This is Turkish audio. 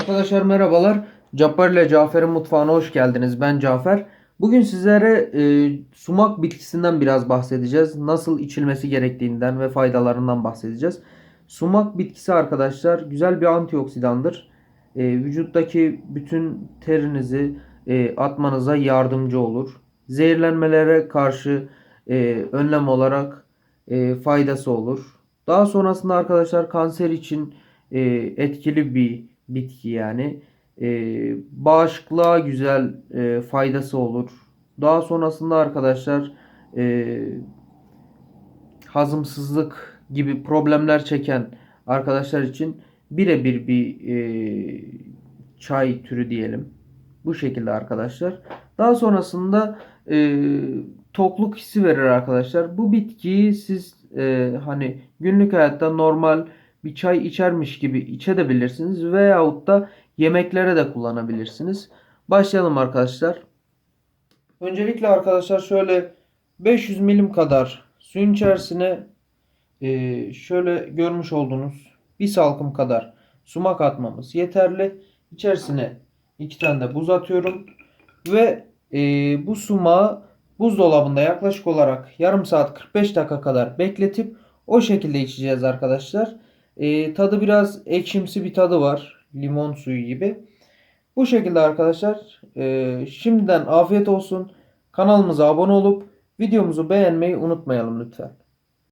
Arkadaşlar merhabalar. Cappar ile Cafer'in mutfağına hoş geldiniz. Ben Cafer. Bugün sizlere e, sumak bitkisinden biraz bahsedeceğiz. Nasıl içilmesi gerektiğinden ve faydalarından bahsedeceğiz. Sumak bitkisi arkadaşlar güzel bir antioksidandır. E, vücuttaki bütün terinizi e, atmanıza yardımcı olur. Zehirlenmelere karşı e, önlem olarak e, faydası olur. Daha sonrasında arkadaşlar kanser için e, etkili bir bitki yani. E, bağışıklığa güzel e, faydası olur. Daha sonrasında arkadaşlar e, hazımsızlık gibi problemler çeken arkadaşlar için birebir bir e, çay türü diyelim. Bu şekilde arkadaşlar. Daha sonrasında e, tokluk hissi verir arkadaşlar. Bu bitkiyi siz e, hani günlük hayatta normal bir çay içermiş gibi içebilirsiniz veyahut da yemeklere de kullanabilirsiniz. Başlayalım arkadaşlar. Öncelikle arkadaşlar şöyle 500 milim kadar suyun içerisine e, şöyle görmüş olduğunuz bir salkım kadar sumak atmamız yeterli. İçerisine iki tane de buz atıyorum ve e, bu sumağı buzdolabında yaklaşık olarak yarım saat 45 dakika kadar bekletip o şekilde içeceğiz arkadaşlar. E, tadı biraz ekşimsi bir tadı var. Limon suyu gibi. Bu şekilde arkadaşlar. E, şimdiden afiyet olsun. Kanalımıza abone olup videomuzu beğenmeyi unutmayalım lütfen.